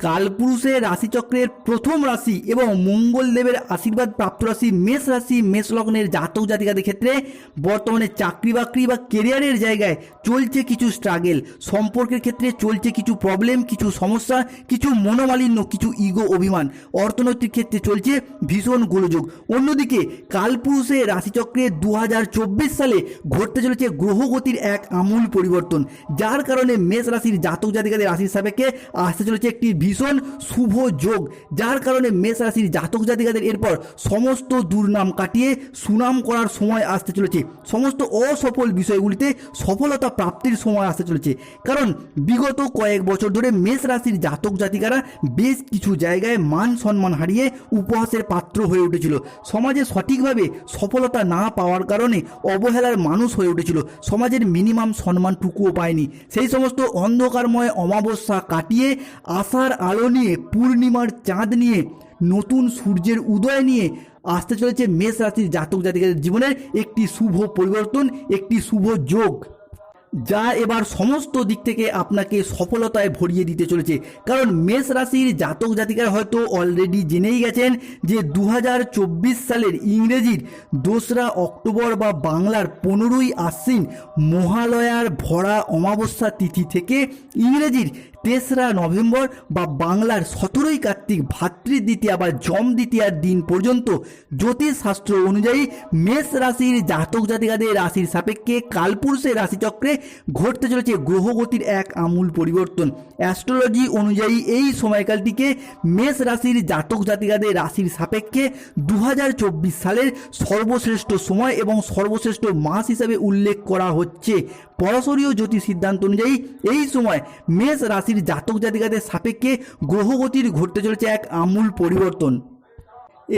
কালপুরুষের রাশিচক্রের প্রথম রাশি এবং মঙ্গলদেবের আশীর্বাদ প্রাপ্ত রাশি মেষ রাশি, মেষ লগ্নের জাতক জাতিকাদের ক্ষেত্রে বর্তমানে চাকরি বাকরি বা কেরিয়ারের জায়গায় চলছে কিছু স্ট্রাগেল সম্পর্কের ক্ষেত্রে চলছে কিছু প্রবলেম কিছু সমস্যা, কিছু মনোমালিন্য, কিছু ইগো অভিমান। অর্থনৈতিক ক্ষেত্রে চলছে ভীষণ গোলযোগ। অন্যদিকে কালপুরুষের রাশিচক্রে দু হাজার চব্বিশ সালে ঘটতে চলেছে গ্রহগতির এক আমূল পরিবর্তন। যার কারণে মেষ রাশির জাতক জাতিকাদের রাশির সাপেক্ষে আসতে চলেছে একটি ভীষণ শুভ যোগ, যার কারণে মেষ রাশির জাতক জাতিকাদের এরপর সমস্ত দুর্নাম কাটিয়ে সুনাম করার সময় আসতে চলেছে। সমস্ত অসফল বিষয়গুলিতে সফলতা প্রাপ্তির সময় আসতে চলেছে। কারণ বিগত কয়েক বছর ধরে মেষ রাশির জাতক জাতিকারা বেশ কিছু জায়গায় মান সম্মান হারিয়ে উপহাসের পাত্র হয়ে উঠেছিল। সমাজে সঠিকভাবে সফলতা না পাওয়ার কারণে অবহেলার মানুষ হয়ে উঠেছিল। সমাজের মিনিমাম সম্মানটুকুও পায়নি। সেই সমস্ত অন্ধকারময় অমাবস্যা কাটিয়ে আশার আলো নিয়ে, পূর্ণিমার চাঁদ নিয়ে, নতুন সূর্যের উদয় নিয়ে আসতে চলেছে মেষ রাশির জাতক জাতিকাদের জীবনের একটি শুভ পরিবর্তন, একটি শুভ যোগ, যা এবার সমস্ত দিক থেকে আপনাকে সফলতায় ভরিয়ে দিতে চলেছে। কারণ মেষ রাশির জাতক জাতিকারা হয়তো অলরেডি জেনেই গেছেন যে দু হাজার চব্বিশ সালের ইংরেজির দোসরা অক্টোবর বা বাংলার পনেরোই আশ্বিন মহালয়ার ভরা অমাবস্যা তিথি থেকে ইংরেজির তেসরা নভেম্বর বা বাংলার সতেরোই কার্তিক ভাতৃদ্বিতীয়া বা জম দ্বিতীয়ার দিন পর্যন্ত জ্যোতিষ শাস্ত্র অনুযায়ী মেষ রাশির জাতক জাতিকাদের রাশির সাপেক্ষে কালপুরুষের রাশিচক্রে ঘটতে চলেছে গ্রহগতির এক আমূল পরিবর্তন। অ্যাস্ট্রোলজি অনুযায়ী এই সময়কালটিকে মেষ রাশির জাতক জাতিকাদের রাশির সাপেক্ষে দু হাজার চব্বিশ সালের সর্বশ্রেষ্ঠ সময় এবং সর্বশ্রেষ্ঠ মাস হিসাবে উল্লেখ করা হচ্ছে। পরশরীয় জ্যোতিষ সিদ্ধান্ত অনুযায়ী এই সময় মেষ রাশির জাতক জাতিকাদের সাপেক্ষে গ্রহগতির ঘটতে চলেছে এক আমূল পরিবর্তন।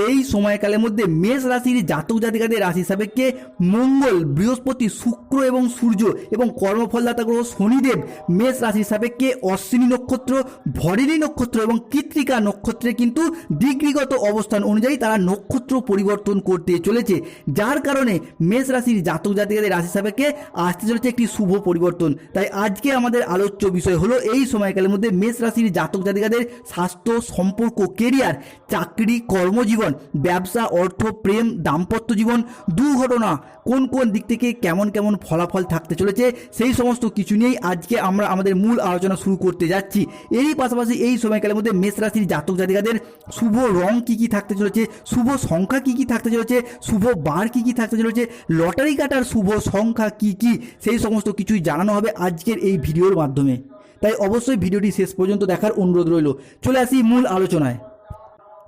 এই সময়কালের মধ্যে মেষ রাশির জাতক জাতিকাদের রাশি সাপেক্ষে মঙ্গল, বৃহস্পতি, শুক্র এবং সূর্য এবং কর্মফলদাতা গ্রহ শনিদেব মেষ রাশির সাপেক্ষে অশ্বিনী নক্ষত্র, ভরেণী নক্ষত্র এবং কৃত্রিকা নক্ষত্রে কিন্তু ডিগ্রিগত অবস্থান অনুযায়ী তারা নক্ষত্র পরিবর্তন করতে চলেছে। যার কারণে মেষ রাশির জাতক জাতিকাদের রাশি সাপেক্ষে আসতে চলেছে একটি শুভ পরিবর্তন। তাই আজকে আমাদের আলোচ্য বিষয় হলো এই সময়কালের মধ্যে মেষ রাশির জাতক জাতিকাদের স্বাস্থ্য, সম্পর্ক কেরিয়ার চাকরি, কর্মজীবন ব্যবসা, অর্থ, প্রেম, দাম্পত্য জীবন, দুর্ঘটনা, কোন কোন দিক থেকে কেমন কেমন ফলাফল থাকতে চলেছে, সেই সমস্ত কিছু নিয়েই আজকে আমরা আমাদের মূল আলোচনা শুরু করতে যাচ্ছি। এরই পাশাপাশি এই সময়কালের মধ্যে মেষ রাশির জাতক জাতিকাদের শুভ রং কি কি থাকতে চলেছে, শুভ সংখ্যা কি কি থাকতে চলেছে, শুভ বার কি কি থাকতে চলেছে, লটারি কাটার শুভ সংখ্যা কি কি, সেই সমস্ত কিছুই জানানো হবে আজকের এই ভিডিওর মাধ্যমে। তাই অবশ্যই ভিডিওটি শেষ পর্যন্ত দেখার অনুরোধ রইল। চলে আসি মূল আলোচনায়।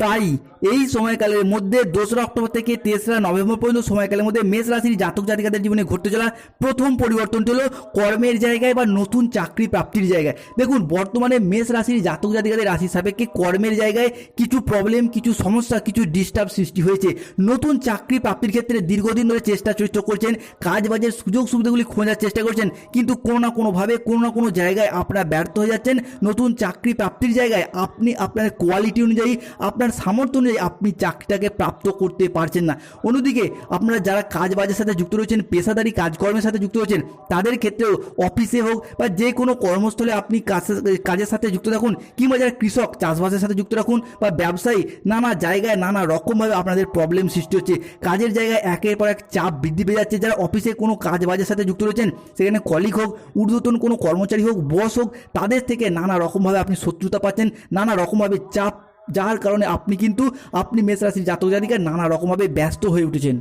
তাই এই সময়কালের মধ্যে দোসরা অক্টোবর থেকে তেসরা নভেম্বর পর্যন্ত সময়কালের মধ্যে মেষ রাশির জাতক জাতিকাদের জীবনে ঘটতে চলা প্রথম পরিবর্তনটি হলো কর্মের জায়গায় বা নতুন চাকরি প্রাপ্তির জায়গায়। দেখুন, বর্তমানে মেষ রাশির জাতক জাতিকাদের রাশি সাপেক্ষে কর্মের জায়গায় কিছু প্রবলেম কিছু সমস্যা, কিছু ডিস্টার্ব সৃষ্টি হয়েছে। নতুন চাকরি প্রাপ্তির ক্ষেত্রে দীর্ঘদিন ধরে চেষ্টা চরিত্র করছেন কাজ বাজের সুযোগ সুবিধাগুলি খোঁজার চেষ্টা করছেন, কিন্তু কোনো না কোনোভাবে, কোনো না কোনো জায়গায় আপনারা ব্যর্থ হয়ে যাচ্ছেন। নতুন চাকরি প্রাপ্তির জায়গায় আপনি আপনার কোয়ালিটি অনুযায়ী, আপনার সামর্থ্য অনুযায়ী আপনি চাকরিটাকে প্রাপ্ত করতে পারছেন না। অন্যদিকে আপনারা যারা কাজ বাজের সাথে যুক্ত রয়েছেন, পেশাদারি কাজকর্মের সাথে যুক্ত রয়েছেন, তাদের ক্ষেত্রেও অফিসে হোক বা যে কোনো কর্মস্থলে আপনি কাজের সাথে যুক্ত থাকুন কিংবা যারা কৃষক, চাষবাসের সাথে যুক্ত রাখুন বা ব্যবসায়ী, নানা জায়গায় নানা রকমভাবে আপনাদের প্রবলেম সৃষ্টি হচ্ছে। কাজের জায়গায় একের পর এক চাপ বৃদ্ধি পেয়ে যাচ্ছে। যারা অফিসে কোনো কাজ বাজের সাথে যুক্ত রয়েছেন, সেখানে কলিগ হোক, ঊর্ধ্বতন কোনো কর্মচারী হোক বস হোক, তাদের থেকে নানা রকমভাবে আপনি শত্রুতা পাচ্ছেন, নানা রকমভাবে চাপ যার কারণে আপনি কিন্তু আপনি মেষ রাশির জাতক জাতিকা নানা রকমভাবে ব্যস্ত হয়ে উঠেছেন।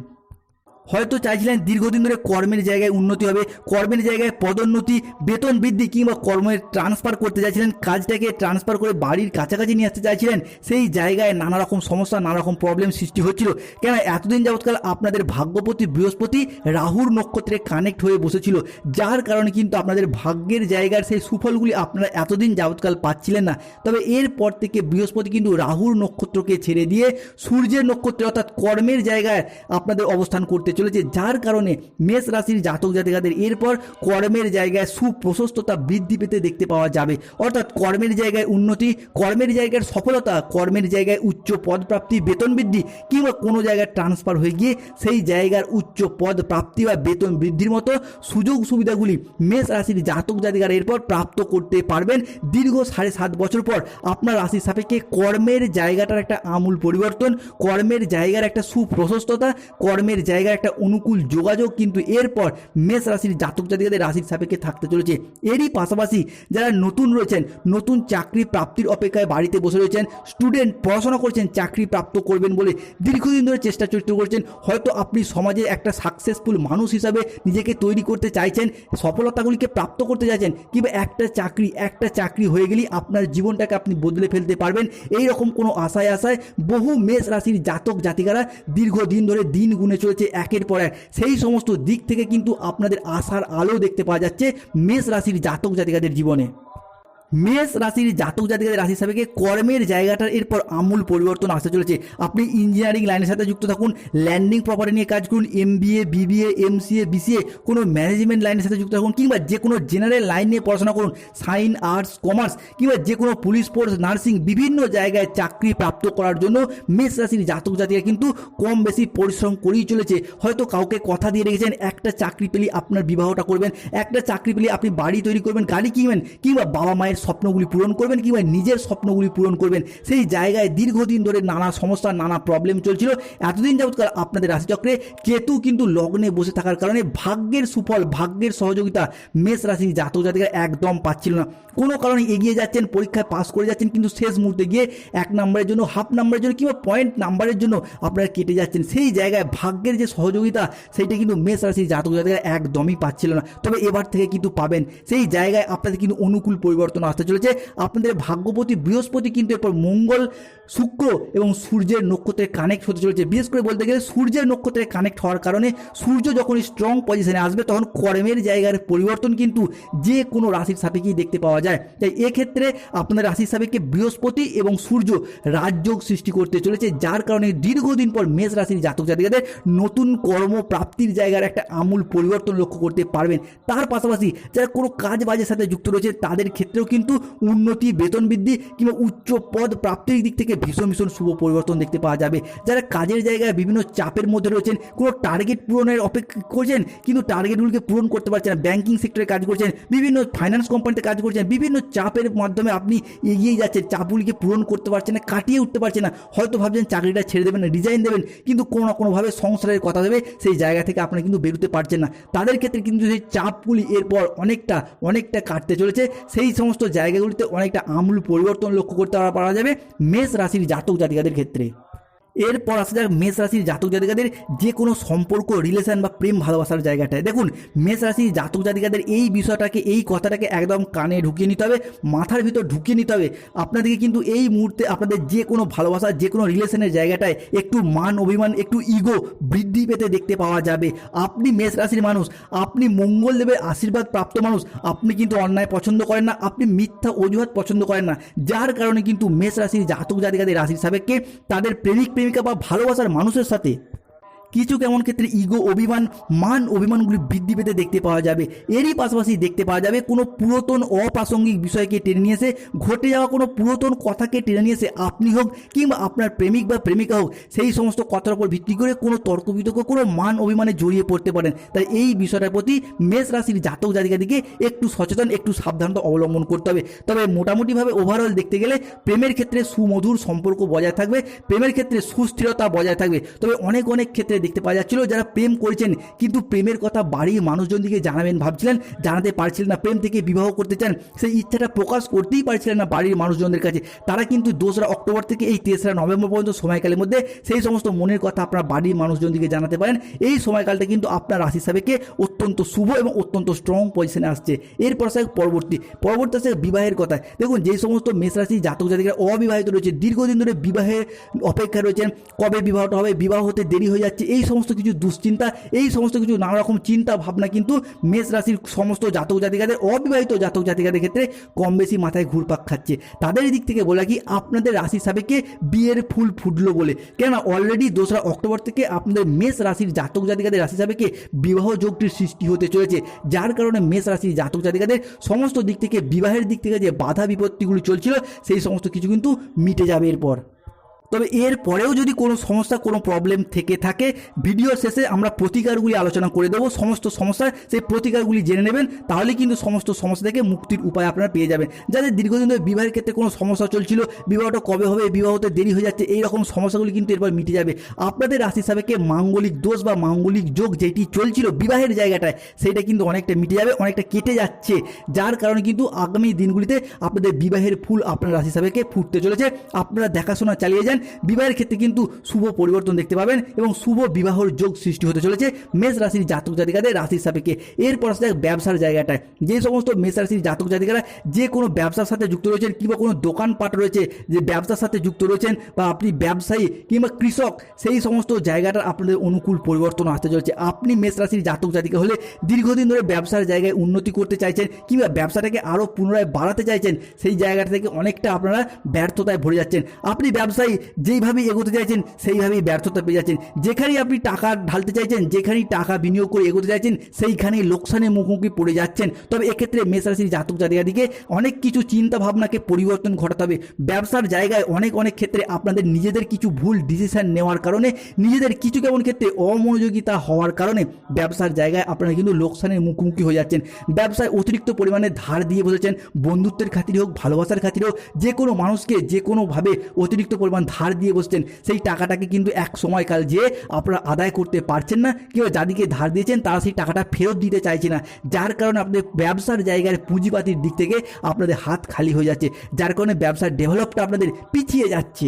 হয়তো চাইছিলেন দীর্ঘদিন ধরে কর্মের জায়গায় উন্নতি হবে, কর্মের জায়গায় পদোন্নতি, বেতন বৃদ্ধি কিংবা কর্মের ট্রান্সফার করতে চাইছিলেন, কাজটাকে ট্রান্সফার করে বাড়ির কাছাকাছি নিয়ে আসতে চাইছিলেন, সেই জায়গায় নানা রকম সমস্যা নানা রকম প্রবলেম সৃষ্টি হচ্ছিল। কেন এতদিন যাবৎকাল আপনাদের ভাগ্যপতি বৃহস্পতি রাহুর নক্ষত্রে কানেক্ট হয়ে বসেছিল, যার কারণে কিন্তু আপনাদের ভাগ্যের জায়গার সেই সুফলগুলি আপনারা এতদিন যাবৎকাল পাচ্ছিলেন না। তবে এরপর থেকে বৃহস্পতি কিন্তু রাহুর নক্ষত্রকে ছেড়ে দিয়ে সূর্যের নক্ষত্রে অর্থাৎ কর্মের জায়গায় আপনাদের অবস্থান করতে চলেছে, যার কারণে মেষ রাশির জাতক জাতিকাদের এরপর কর্মের জায়গায় সুপ্রশস্ততা বৃদ্ধি পেতে দেখতে পাওয়া যাবে। অর্থাৎ কর্মের জায়গায় উন্নতি, কর্মের জায়গার সফলতা, কর্মের জায়গায় উচ্চ পদপ্রাপ্তি বেতন বৃদ্ধি কিংবা কোনো জায়গায় ট্রান্সফার হয়ে গিয়ে সেই জায়গার উচ্চ পদ প্রাপ্তি বা বেতন বৃদ্ধির মতো সুযোগ সুবিধাগুলি মেষ রাশির জাতক জাতিকারা এরপর প্রাপ্ত করতে পারবেন দীর্ঘ সাড়ে সাত বছর পর। আপনার রাশির সাপেক্ষে কর্মের জায়গাটার একটা আমূল পরিবর্তন, কর্মের জায়গার একটা সুপ্রশস্ততা, কর্মের জায়গার একটা অনুকূল যোগাযোগ, কিন্তু এরপর মেষ রাশির জাতক জাতিকাদের রাশির সাপেক্ষে থাকতে চলেছে। এরই পাশাপাশি যারা নতুন রয়েছেন, নতুন চাকরি প্রাপ্তির অপেক্ষায় বাড়িতে বসে রয়েছেন স্টুডেন্ট পড়াশোনা করছেন, চাকরি প্রাপ্ত করবেন বলে দীর্ঘদিন ধরে চেষ্টা চরিত্র করছেন, হয়তো আপনি সমাজে একটা সাকসেসফুল মানুষ হিসাবে নিজেকে তৈরি করতে চাইছেন, সফলতাগুলিকে প্রাপ্ত করতে চাইছেন, কিংবা একটা চাকরি একটা চাকরি হয়ে গেলেই আপনার জীবনটাকে আপনি বদলে ফেলতে পারবেন, এই রকম কোনো আশায় আশায় বহু মেষ রাশির জাতক জাতিকারা দীর্ঘদিন ধরে দিন গুনে চলেছে একের পর এক। সেই সমস্ত দিক থেকে কিন্তু আপনাদের আশার আলো দেখতে পাওয়া যাচ্ছে মেষ রাশির জাতক জাতিকাদের জীবনে। মেষ রাশির জাতক জাতিকাদের রাশি হিসাবে কর্মের জায়গাটার এরপর আমূল পরিবর্তন আসতে চলেছে। আপনি ইঞ্জিনিয়ারিং লাইনের সাথে যুক্ত থাকুন ল্যান্ডিং প্রপার্টি নিয়ে কাজ করুন MBA BBA MCA BCA কোনো ম্যানেজমেন্ট লাইনের সাথে যুক্ত থাকুন, কিংবা যে কোনো জেনারেল লাইন নিয়ে পড়াশোনা করুন সাইন আর্টস কমার্স কিংবা যে কোনো পুলিশ ফোর্স নার্সিং বিভিন্ন জায়গায় চাকরি প্রাপ্ত করার জন্য মেষ রাশির জাতক জাতিকা কিন্তু কম বেশি পরিশ্রম করেই চলেছে। হয়তো কাউকে কথা দিয়ে রেখেছেন, একটা চাকরি পেলে আপনার বিবাহটা করবেন, একটা চাকরি পেলে আপনি বাড়ি তৈরি করবেন, গাড়ি কিনবেন, কিংবা বাবা মায়ের স্বপ্নগুলি পূরণ করবেন কিংবা নিজের স্বপ্নগুলি পূরণ করবেন, সেই জায়গায় দীর্ঘদিন ধরে নানা সমস্যা, নানা প্রবলেম চলছিল। এতদিন যাবৎকাল আপনাদের রাশিচক্রে কেতু কিন্তু লগ্নে বসে থাকার কারণে ভাগ্যের সুফল, ভাগ্যের সহযোগিতা মেষ রাশির জাতক জাতিকা একদম পাচ্ছিল না। কোনো কারণে এগিয়ে যাচ্ছেন, পরীক্ষায় পাস করে যাচ্ছেন, কিন্তু শেষ মুহূর্তে গিয়ে এক নম্বরের জন্য হাফ নাম্বারের জন্য কিংবা পয়েন্ট নাম্বারের জন্য আপনারা কেটে যাচ্ছেন। সেই জায়গায় ভাগ্যের যে সহযোগিতা, সেইটা কিন্তু মেষ রাশির জাতক জাতিকা একদমই পাচ্ছিল না। তবে এবার থেকে কিন্তু পাবেন। সেই জায়গায় আপনাদের কিন্তু অনুকূল পরিবর্তন আসতে চলেছে। আপনাদের ভাগ্যপতি বৃহস্পতি কিন্তু এরপর মঙ্গল, শুক্র এবং সূর্যের নক্ষত্রে কানেক্ট হতে চলেছে। বিশেষ করে বলতে গেলে সূর্যের নক্ষত্রে কানেক্ট হওয়ার কারণে সূর্য যখন স্ট্রং পজিশনে আসবে, তখন কর্মের জায়গার পরিবর্তন কিন্তু যে কোনো রাশির সাপেক্ষেই দেখতে পাওয়া যায়। তাই এক্ষেত্রে আপনাদের রাশির সাপেক্ষে বৃহস্পতি এবং সূর্য রাজযোগ সৃষ্টি করতে চলেছে, যার কারণে দীর্ঘদিন পর মেষ রাশির জাতক জাতিকাদের নতুন কর্মপ্রাপ্তির জায়গার একটা আমূল পরিবর্তন লক্ষ্য করতে পারবেন। তার পাশাপাশি যারা কোনো কাজ বাজের সাথে যুক্ত রয়েছে, তাদের ক্ষেত্রেও কিন্তু উন্নতি, বেতন বৃদ্ধি কিংবা উচ্চ পদ প্রাপ্তির দিক থেকে ভীষণ ভীষণ শুভ পরিবর্তন দেখতে পাওয়া যাবে। যারা কাজের জায়গায় বিভিন্ন চাপের মধ্যে রয়েছেন, কোনো টার্গেট পূরণের অপেক্ষা করছেন, কিন্তু টার্গেটগুলিকে পূরণ করতে পারছেন না। ব্যাঙ্কিং সেক্টরে কাজ করছেন, বিভিন্ন ফাইন্যান্স কোম্পানিতে কাজ করছেন, বিভিন্ন চাপের মাধ্যমে আপনি এগিয়ে যাচ্ছেন চাপগুলিকে পূরণ করতে পারছেন না, কাটিয়ে উঠতে পারছেন না। হয়তো ভাবছেন চাকরিটা ছেড়ে দেবেন রিজাইন দেবেন, কিন্তু কোনো না কোনোভাবে সংসারের কথা দেবে সেই জায়গা থেকে আপনি কিন্তু বেরোতে পারছেন না। তাদের ক্ষেত্রে কিন্তু সেই চাপগুলি এরপর অনেকটা অনেকটা কাটতে চলেছে। সেই সমস্ত জায়গাগুলিতে অনেকটা আমূল পরিবর্তন লক্ষ্য করতে পারা যাবে মেষ রাশির জাতক জাতিকাদের ক্ষেত্রে। এরপর আসা যাক মেষ রাশির জাতক জাতিকাদের যে কোনো সম্পর্ক রিলেশন বা প্রেম ভালোবাসার জায়গাটায়। দেখুন, মেষ রাশির জাতক জাতিকাদের এই বিষয়টাকে, এই কথাটাকে একদম কানে ঢুকিয়ে নিতে হবে, মাথার ভিতর ঢুকিয়ে নিতে হবে। আপনাদেরকে কিন্তু এই মুহূর্তে আপনাদের যে কোনো ভালোবাসা, যে কোনো রিলেশনের জায়গাটায় একটু মান অভিমান, একটু ইগো বৃদ্ধি পেতে দেখতে পাওয়া যাবে। আপনি মেষ রাশির মানুষ, আপনি মঙ্গলদেবের আশীর্বাদ প্রাপ্ত মানুষ, আপনি কিন্তু অন্যায় পছন্দ করেন না, আপনি মিথ্যা অজুহাত পছন্দ করেন না। যার কারণে কিন্তু মেষ রাশির জাতক জাতিকাদের রাশির সাপেক্ষে তাদের প্রেমিক প্রেমিকা বা ভালোবাসার মানুষের সাথে কিছু কেমন ক্ষেত্রে ইগো অভিমান, মান, অভিমানগুলি বৃদ্ধি পেতে দেখতে পাওয়া যাবে। এরই পাশাপাশি দেখতে পাওয়া যাবে, কোনো পুরাতন অপ্রাসঙ্গিক বিষয়কে টেনে নিয়ে এসে, ঘটে যাওয়া কোনো পুরাতন কথাকে টেনে নিয়ে এসে আপনি হোক কিংবা আপনার প্রেমিক বা প্রেমিকা হোক, সেই সমস্ত কথার উপর ভিত্তি করে কোনো তর্ক বিতর্ক কোনো মান অভিমানে জড়িয়ে পড়তে পারেন। তাই এই বিষয়টার প্রতি মেষ রাশির জাতক জাতিকাদিকে একটু সচেতন, একটু সাবধানতা অবলম্বন করতে হবে। তবে মোটামুটিভাবে ওভারঅল দেখতে গেলে প্রেমের ক্ষেত্রে সুমধুর সম্পর্ক বজায় থাকবে, প্রেমের ক্ষেত্রে সুস্থিরতা বজায় থাকবে। তবে অনেক অনেক ক্ষেত্রে দেখতে পাওয়া যাচ্ছিল, যারা প্রেম করেছেন। কিন্তু প্রেমের কথা বাড়ির মানুষজন দিকে জানাবেন ভাবছিলেন, জানাতে পারছিলেন না, প্রেম থেকে বিবাহ করতে চান। সেই ইচ্ছাটা প্রকাশ করতেই পারছিলেন না বাড়ির মানুষজনদের কাছে। তারা কিন্তু দোসরা অক্টোবর থেকে এই তেসরা নভেম্বর পর্যন্ত সময়কালের মধ্যে সেই সমস্ত মনের কথা আপনার বাড়ির মানুষজন দিকে জানাতে পারেন। এই সময়কালটা কিন্তু আপনার রাশি সাপেক্ষে অত্যন্ত শুভ এবং অত্যন্ত স্ট্রং পজিশনে আসছে। এরপর আসে পরবর্তী। পরবর্তী আসে বিবাহের কথা। দেখুন যে সমস্ত মেষ রাশি জাতক জাতিকারা অবিবাহিত রয়েছে, দীর্ঘদিন ধরে বিবাহের অপেক্ষা রয়েছেন। কবে বিবাহটা হবে? বিবাহ হতে দেরি হয়ে যাচ্ছে এই সমস্ত কিছু দুশ্চিন্তা, এই সমস্ত কিছু নানা রকম চিন্তা, ভাবনা কিন্তু মেষ রাশির সমস্ত জাতক জাতিকাদের, অবিবাহিত জাতক জাতিকাদের ক্ষেত্রে কম বেশি মাথায় ঘুরপাক খাচ্ছে। তাদের দিক থেকে বলা কি আপনাদের রাশি সাপেক্ষে বিয়ের ফুল ফুটলো বলে। কেননা অলরেডি দোসরা অক্টোবর থেকে আপনাদের মেষ রাশির জাতক জাতিকাদের রাশি সাপেক্ষে বিবাহ যোগটির সৃষ্টি হতে চলেছে। যার কারণে মেষ রাশির জাতক জাতিকাদের সমস্ত দিক থেকে, বিবাহের দিক থেকে যে বাধা বিপত্তিগুলি চলছিল, সেই সমস্ত কিছু কিন্তু মিটে যাবে এরপর। তবে এর পরেও যদি কোনো সমস্যা কোনো প্রবলেম থেকে থাকে ভিডিওর শেষে আমরা প্রতিকারগুলি আলোচনা করে দেবো। সমস্ত সমস্যার সেই প্রতিকারগুলি জেনে নেবেন, তাহলে কিন্তু সমস্ত সমস্যা থেকে মুক্তির উপায় আপনারা পেয়ে যাবেন। যাদের দীর্ঘদিন ধরে বিবাহের ক্ষেত্রে কোনো সমস্যা চলছিল, বিবাহটা কবে হবে, বিবাহতে দেরি হয়ে যাচ্ছে এই রকম সমস্যাগুলি কিন্তু এরপর মিটে যাবে। আপনাদের রাশি সাপেক্ষে মাঙ্গলিক দোষ বা মাঙ্গলিক যোগ যেটি চলছিল বিবাহের জায়গাটায় সেইটা কিন্তু অনেকটা মিটে যাবে, অনেকটা কেটে যাচ্ছে। যার কারণে কিন্তু আগামী দিনগুলিতে আপনাদের বিবাহের ফুল আপনার রাশি সাপেক্ষে ফুটতে চলেছে। আপনারা দেখাশোনা চালিয়ে যান বিবাহের ক্ষেত্রে কিন্তু শুভ পরিবর্তন দেখতে পাবেন এবং শুভ বিবাহর যোগ সৃষ্টি হতে চলেছে মেষ রাশির জাতক জাতিকাদের রাশির সাপেক্ষে। এরপর আসলে ব্যবসার জায়গাটায়। যে সমস্ত মেষ রাশির জাতক জাতিকারা যে কোনো ব্যবসার সাথে যুক্ত রয়েছেন কিংবা কোনো দোকানপাট রয়েছে যে ব্যবসার সাথে যুক্ত রয়েছেন বা আপনি ব্যবসায়ী কিংবা কৃষক, সেই সমস্ত জায়গাটা আপনাদের অনুকূল পরিবর্তন আসতে চলেছে। আপনি মেষ রাশির জাতক জাতিকা হলে দীর্ঘদিন ধরে ব্যবসার জায়গায় উন্নতি করতে চাইছেন কিংবা ব্যবসাটাকে আরও পুনরায় বাড়াতে চাইছেন, সেই জায়গাটা থেকে অনেকটা আপনারা ব্যর্থতায় ভরে যাচ্ছেন। আপনি ব্যবসায়ী যেইভাবে এগোতে চাইছেন, সেইভাবেই ব্যর্থতা পেয়ে যাচ্ছেন। যেখানেই আপনি টাকা ঢালতে চাইছেন, যেখানেই টাকা বিনিয়োগ করে এগোতে চাইছেন, সেইখানেই লোকসানের মুখোমুখি পড়ে যাচ্ছেন। তবে এক্ষেত্রে মেষরাশির জাতক জাতিকাদিকে অনেক কিছু চিন্তা ভাবনাকে পরিবর্তন ঘটাতে হবে। ব্যবসার জায়গায় অনেক অনেক ক্ষেত্রে আপনাদের নিজেদের কিছু ভুল ডিসিশন নেওয়ার কারণে, নিজেদের কিছু কেমন ক্ষেত্রে অমনোযোগিতা হওয়ার কারণে ব্যবসার জায়গায় আপনারা কিন্তু লোকসানের মুখোমুখি হয়ে যাচ্ছেন। ব্যবসায় অতিরিক্ত পরিমাণে ধার দিয়ে বসেছেন। বন্ধুত্বের খাতিরে হোক, ভালোবাসার খাতিরে হোক, যে কোনো মানুষকে যে কোনোভাবে অতিরিক্ত পরিমাণ ধার দিয়ে বসছেন, সেই টাকাটাকে কিন্তু এক সময়কাল যে আপনারা আদায় করতে পারছেন না কেউ যাদেরকে ধার দিয়েছেন, তারা সেই টাকাটা ফেরত দিতে চাইছে না। যার কারণে আপনাদের ব্যবসার জায়গার পুঁজিপাতির দিক থেকে আপনাদের হাত খালি হয়ে যাচ্ছে। যার কারণে ব্যবসার ডেভেলপটা আপনাদের পিছিয়ে যাচ্ছে।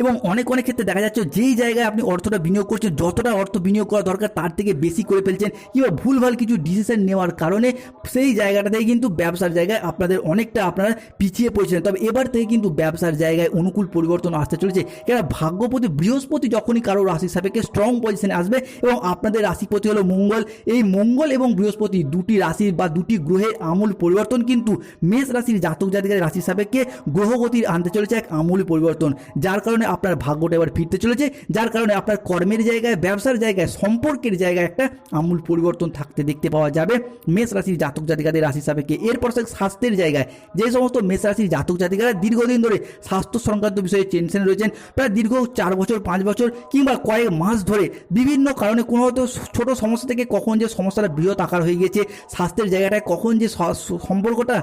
এবং অনেক অনেক ক্ষেত্রে দেখা যাচ্ছে যেই জায়গায় আপনি অর্থটা বিনিয়োগ করছেন, যতটা অর্থ বিনিয়োগ করা দরকার তার থেকে বেশি করে ফেলছেন কিংবা ভুলভাল কিছু ডিসিশন নেওয়ার কারণে সেই জায়গাটাতেই কিন্তু ব্যবসার জায়গায় আপনাদের অনেকটা আপনারা পিছিয়ে পড়েছেন। তবে এবার থেকে কিন্তু ব্যবসার জায়গায় অনুকূল পরিবর্তন আসতে চলেছে। কেন ভাগ্যপতি বৃহস্পতি যখনই কারও রাশি সাপেক্ষে স্ট্রং পজিশনে আসবে এবং আপনাদের রাশিপতি হলো মঙ্গল, এই মঙ্গল এবং বৃহস্পতি দুটি রাশির বা দুটি গ্রহের আমূল পরিবর্তন কিন্তু মেষ রাশির জাতক জাতিকার রাশি সাপেক্ষে গ্রহগতির আনতে চলেছে এক আমূল পরিবর্তন। যার কারণে আপনার ভাগ্যটা এবার ফিরতে চলেছে, যার কারণে আপনার কর্মের জায়গায়, ব্যবসার জায়গায়, সম্পর্কের জায়গায় একটা আমূল পরিবর্তন থাকতে দেখতে পাওয়া যাবে। মেষ রাশির জাতক জাতিকাদের রাশি সাপেক্ষে এরপর স্বাস্থ্যের জায়গায় যে সমস্ত মেষ রাশির জাতক জাতিকারা দীর্ঘদিন ধরে স্বাস্থ্য সংক্রান্ত বিষয়ে টেনশন রয়েছেন, প্রায় দীর্ঘ চার বছর, পাঁচ বছর কিংবা কয়েক মাস ধরে বিভিন্ন কারণে কোনো হয়তো ছোট সমস্যা থেকে কখন যে সমস্যাটা বৃহৎ আকার হয়ে গেছে স্বাস্থ্যের জায়গাটায় কখন যে সম্পর্কটা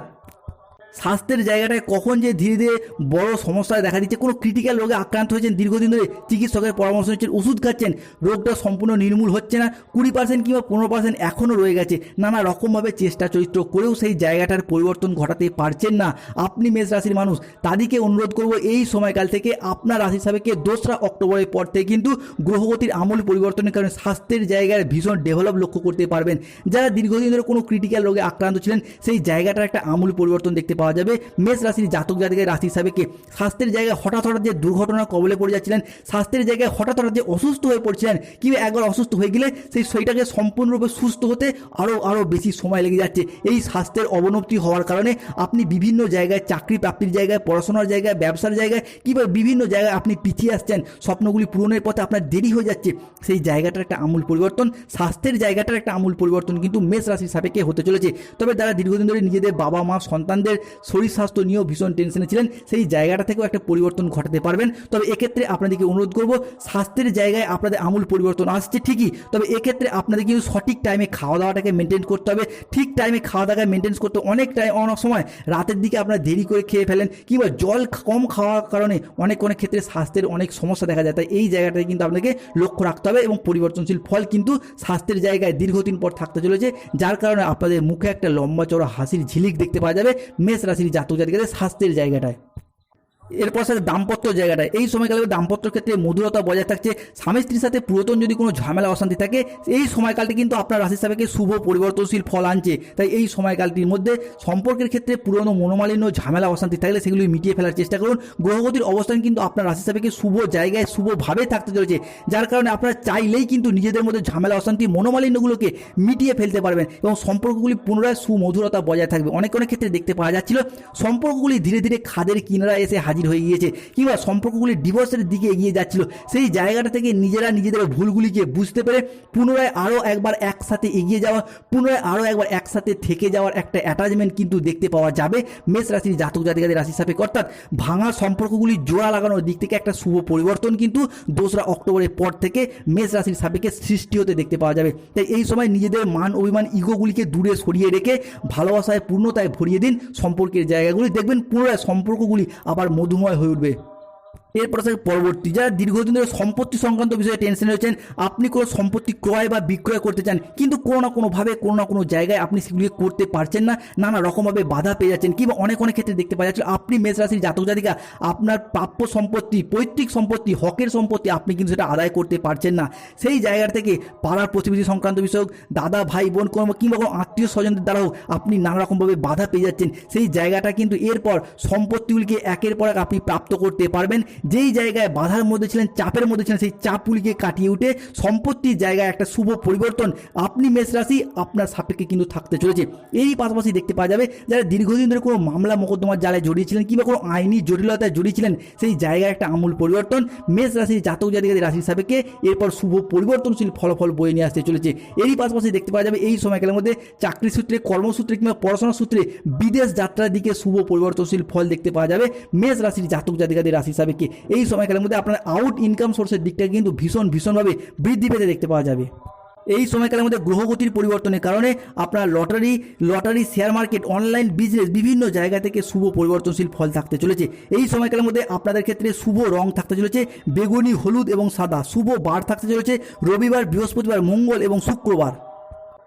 স্বাস্থ্যের জায়গাটায় কখন যে ধীরে ধীরে বড় সমস্যায় দেখা দিচ্ছে। কোনো ক্রিটিক্যাল রোগে আক্রান্ত হয়েছেন, দীর্ঘদিন ধরে চিকিৎসকের পরামর্শ নিচ্ছেন, ওষুধ খাচ্ছেন, রোগটা সম্পূর্ণ নির্মূল হচ্ছে না। কুড়ি পার্সেন্ট কিংবা পনেরো পার্সেন্ট এখনও রয়ে গেছে। নানা রকমভাবে চেষ্টা চরিত্র করেও সেই জায়গাটার পরিবর্তন ঘটাতে পারছেন না। আপনি মেষ রাশির মানুষ, তাদেরকে অনুরোধ করব এই সময়কাল থেকে আপনার রাশি সাপেক্ষে দোসরা অক্টোবরের পর থেকে কিন্তু গ্রহগতির আমূল পরিবর্তনের কারণে স্বাস্থ্যের জায়গায় ভীষণ ডেভেলপ লক্ষ্য করতে পারবেন। যারা দীর্ঘদিন ধরে কোনো ক্রিটিক্যাল রোগে আক্রান্ত ছিলেন, সেই জায়গাটার একটা আমূল পরিবর্তন দেখতে পাওয়া যাবে। মেষ রাশির জাতক জাতিকের রাশি সাপেক্ষে স্বাস্থ্যের জায়গায় হঠাৎ হঠাৎ যে দুর্ঘটনার কবলে পড়ে যাচ্ছিলেন, স্বাস্থ্যের জায়গায় হঠাৎ হঠাৎ যে অসুস্থ হয়ে পড়ছিলেন, কিংবা একবার অসুস্থ হয়ে গেলে সেই সেইটাকে সম্পূর্ণরূপে সুস্থ হতে আরও আরও বেশি সময় লেগে যাচ্ছে। এই স্বাস্থ্যের অবনতি হওয়ার কারণে আপনি বিভিন্ন জায়গায় চাকরি প্রাপ্তির জায়গায়, পড়াশোনার জায়গায়, ব্যবসার জায়গায়, কিংবা বিভিন্ন জায়গায় আপনি পিছিয়ে আসছেন, স্বপ্নগুলি পূরণের পথে আপনার দেরি হয়ে যাচ্ছে। সেই জায়গাটার একটা আমূল পরিবর্তন, স্বাস্থ্যের জায়গাটার একটা আমূল পরিবর্তন কিন্তু মেষ রাশির সাপেক্ষে হতে চলেছে। তবে তারা দীর্ঘদিন ধরে নিজেদের বাবা মা সন্তানদের শরীর স্বাস্থ্য নিয়েও ভীষণ টেনশনে ছিলেন, সেই জায়গাটা থেকেও একটা পরিবর্তন ঘটাতে পারবেন। তবে এক্ষেত্রে আপনাদেরকে অনুরোধ করব, স্বাস্থ্যের জায়গায় আপনাদের আমূল পরিবর্তন আসছে ঠিকই, তবে এক্ষেত্রে আপনাদের কিন্তু সঠিক টাইমে খাওয়া দাওয়াটাকে মেনটেন করতে হবে। ঠিক টাইমে খাওয়া দাওয়া মেনটেন করতে অনেক টাইম অনেক সময়, রাতের দিকে আপনারা দেরি করে খেয়ে ফেলেন, কিংবা জল কম খাওয়ার কারণে অনেক অনেক ক্ষেত্রে স্বাস্থ্যের অনেক সমস্যা দেখা যায়। তাই এই জায়গাটায় কিন্তু আপনাকে লক্ষ্য রাখতে হবে এবং পরিবর্তনশীল ফল কিন্তু স্বাস্থ্যের জায়গায় দীর্ঘদিন পর থাকতে চলেছে, যার কারণে আপনাদের মুখে একটা লম্বা চড়া হাসির ঝিলিক দেখতে পাওয়া যাবে। মেষ রাশির জাতক জাতিকাদের স্বাস্থ্যের জায়গাটায়। এরপর সাথে দাম্পত্য জায়গাটা। এই সময়কালে দাম্পত্য ক্ষেত্রে মধুরতা বজায় থাকছে। স্বামী স্ত্রীর সাথে পুরাতন যদি কোনো ঝামেলা, অশান্তি থাকে, এই সময়কালটি কিন্তু আপনার রাশি সাপেক্ষে শুভ, পরিবর্তনশীল ফল আনছে। তাই এই সময়কালটির মধ্যে সম্পর্কের ক্ষেত্রে পুরনো মনোমালিন্য, ঝামেলা, অশান্তি থাকলে সেগুলি মিটিয়ে ফেলার চেষ্টা করুন। গ্রহগতির অবস্থান কিন্তু আপনার রাশি সাপেক্ষে শুভ জায়গায়, শুভভাবে থাকতে চলেছে। যার কারণে আপনারা চাইলেই কিন্তু নিজেদের মধ্যে ঝামেলা, অশান্তি, মনোমালিন্যগুলোকে মিটিয়ে ফেলতে পারবেন এবং সম্পর্কগুলি পুনরায় সুমধুরতা বজায় থাকবে। অনেক অনেক ক্ষেত্রে দেখতে পাওয়া যাচ্ছিল, সম্পর্কগুলি ধীরে ধীরে খাদের কিনারা এসে হাজির হয়ে গিয়েছে কিংবা সম্পর্কগুলি ডিভোর্সের দিকে এগিয়ে যাচ্ছিল। সেই জায়গাটা থেকে নিজেরা নিজেদের ভুলগুলিকে বুঝতে পেরে পুনরায় আরও একবার একসাথে এগিয়ে যাওয়া, পুনরায় আরও একবার একসাথে থেকে যাওয়ার একটা অ্যাটাচমেন্ট কিন্তু দেখতে পাওয়া যাবে মেষ রাশির জাতক জাতিকাদের রাশি সাপেক অর্থাৎ ভাঙা সম্পর্কগুলি জোড়া লাগানোর দিক থেকে একটা শুভ পরিবর্তন কিন্তু দোসরা অক্টোবরের পর থেকে মেষ রাশির সাপেকে সৃষ্টি হতে দেখতে পাওয়া যাবে। তাই এই সময় নিজেদের মান অভিমান ইগোগুলিকে দূরে সরিয়ে রেখে ভালোবাসায় পূর্ণতায় ভরিয়ে দিন সম্পর্কের জায়গাগুলি। দেখবেন পুনরায় সম্পর্কগুলি আবার মধুময় হয়ে উঠবে। এরপর আছে পরবর্তী যারা দীর্ঘদিন ধরে সম্পত্তি সংক্রান্ত বিষয়ে টেনশন রয়েছেন আপনি কোনো সম্পত্তি ক্রয় বা বিক্রয় করতে চান কিন্তু কোনো না কোনোভাবে কোনো না কোনো জায়গায় আপনি সেগুলিকে করতে পারছেন না নানা রকমভাবে বাধা পেয়ে যাচ্ছেন কিংবা অনেক অনেক ক্ষেত্রে দেখতে পাওয়া যাচ্ছে আপনি মেষ রাশির জাতক জাতিকা আপনার প্রাপ্য সম্পত্তি পৈতৃক সম্পত্তি হকের সম্পত্তি আপনি কিন্তু সেটা আদায় করতে পারছেন না। সেই জায়গা থেকে পাড়ার প্রতিবেশী সংক্রান্ত বিষয় হোক, দাদা ভাই বোন কোনো কিংবা কোনো আত্মীয় স্বজনদের দ্বারাও আপনি নানা রকমভাবে বাধা পেয়ে যাচ্ছেন। সেই জায়গাটা কিন্তু এরপর সম্পত্তিগুলিকে একের পর এক আপনি প্রাপ্ত করতে পারবেন যেই জায়গায় বাধার মধ্যে ছিলেন, চাপের মধ্যে ছিলেন, সেই চাপগুলিকে কাটিয়ে উঠে সম্পত্তির জায়গায় একটা শুভ পরিবর্তন আপনি মেষ রাশি, আপনার সাপেক্ষে কিন্তু থাকতে চলেছে। এই পাশাপাশি দেখতে পাওয়া যাবে, যারা দীর্ঘদিন ধরে কোনো মামলা মোকদ্দমার জালে জড়িয়েছিলেন কিংবা কোনো আইনি জটিলতায় জড়িয়েছিলেন, সেই জায়গায় একটা আমূল পরিবর্তন মেষ রাশির জাতক জাতিকাদের রাশির সাপেক্ষে এরপর শুভ পরিবর্তনশীল ফলাফল বয়ে নিয়ে আসতে চলেছে। এরই পাশাপাশি দেখতে পাওয়া যাবে, এই সময়কালের মধ্যে চাকরি সূত্রে, কর্মসূত্রে কিংবা পড়াশোনার সূত্রে বিদেশ যাত্রার দিকে শুভ পরিবর্তনশীল ফল দেখতে পাওয়া যাবে, মেষ রাশির জাতক জাতিকাদের রাশি সাপেক্ষে। এই সময়কালের মধ্যে আপনার আউট ইনকাম সোর্সের দিকটা কিন্তু ভীষণ, ভীষণভাবে বৃদ্ধি পেতে দেখতে পাওয়া যাবে। এই সময়কালের মধ্যে গ্রহগতির পরিবর্তনের কারণে আপনার lottery lottery share market online business বিভিন্ন জায়গা থেকে শুভ পরিবর্তনশীল ফল থাকতে চলেছে। এই সময়কালের মধ্যে আপনাদের ক্ষেত্রে শুভ রং থাকতে চলেছে, বেগুনি, হলুদ এবং সাদা। শুভ বার থাকতে চলেছে, রবিবার, বৃহস্পতিবার, মঙ্গল এবং শুক্রবার।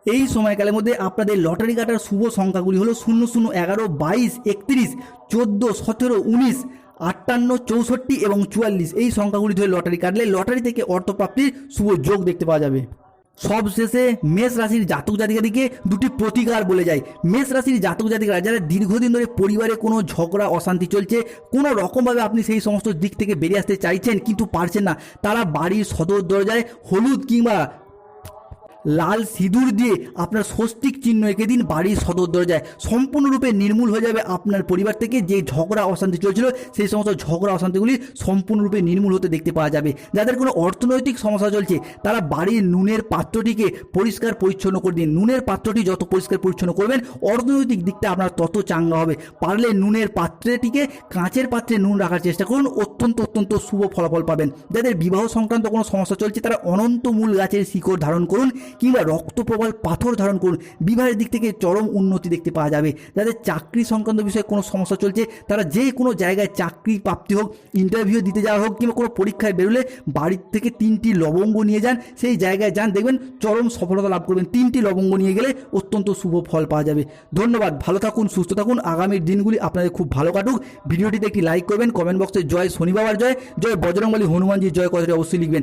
এই সময়কালের মধ্যে আপনাদের লটারি কাটার শুভ সংখ্যাগুলি হলো শূন্য শূন্য, এগারো, বাইশ, একত্রিশ, চোদ্দ, সতেরো, উনিশ আটান্ন, চৌষট্টি এবং চুয়াল্লিশ। এই সংখ্যাগুলি ধরে লটারি কাটলে লটারি থেকে অর্থপ্রাপ্তির শুভ যোগ দেখতে পাওয়া যাবে। সবশেষে মেষ রাশির জাতক জাতিকাদিকে দুটি প্রতিকার বলে যায়। মেষ রাশির জাতক জাতিকারা যারা দীর্ঘদিন ধরে পরিবারে কোনো ঝগড়া, অশান্তি চলছে, কোনো রকমভাবে আপনি সেই সমস্ত দিক থেকে বেরিয়ে আসতে চাইছেন কিন্তু পারছেন না, তারা বাড়ির সদর দরজায় হলুদ কিংবা লাল সিঁদুর দিয়ে আপনার স্বস্তিক চিহ্ন এঁকে দিন বাড়ির সদর দরজায় সম্পূর্ণরূপে নির্মূল হয়ে যাবে আপনার পরিবার থেকে যে ঝগড়া অশান্তি চলছিল, সেই সমস্ত ঝগড়া অশান্তিগুলি সম্পূর্ণরূপে নির্মূল হতে দেখতে পাওয়া যাবে। যাদের কোনো অর্থনৈতিক সমস্যা চলছে, তারা বাড়ির নুনের পাত্রটিকে পরিষ্কার পরিচ্ছন্ন করে দিন। নুনের পাত্রটি যত পরিষ্কার পরিচ্ছন্ন করবেন, অর্থনৈতিক দিকটা আপনার তত চাঙ্গা হবে। পারলে নুনের পাত্রটিকে কাঁচের পাত্রে নুন রাখার চেষ্টা করুন, অত্যন্ত অত্যন্ত শুভ ফলাফল পাবেন। যাদের বিবাহ সংক্রান্ত কোনো সমস্যা চলছে, তারা অনন্ত মূল গাছের শিকড় ধারণ করুন। কিংবা রক্ত রক্তপ্রবাল পাথর ধারণ করুন। বিবাহের দিক থেকে চরম উন্নতি দেখতে পাওয়া যাবে। যাদের চাকরি সংক্রান্ত বিষয়ে কোনো সমস্যা চলছে, তারা যে কোনো জায়গায় চাকরি প্রাপ্তি হোক ইন্টারভিউ দিতে যাওয়া হোক, কিংবা কোনো পরীক্ষায় বেরোলে বাড়ির থেকে তিনটি লবঙ্গ নিয়ে যান। সেই জায়গায় যান, দেখবেন চরম সফলতা লাভ করবেন। তিনটি লবঙ্গ নিয়ে গেলে অত্যন্ত শুভ ফল পাওয়া যাবে। ধন্যবাদ, ভালো থাকুন, সুস্থ থাকুন। আগামীর দিনগুলি আপনাদের খুব ভালো কাটুক। ভিডিওটিতে একটি লাইক করবেন। কমেন্ট বক্সে জয় শনি বাবার জয়। জয় বজরংবলী হনুমানজির জয় কথাটি অবশ্যই লিখবেন।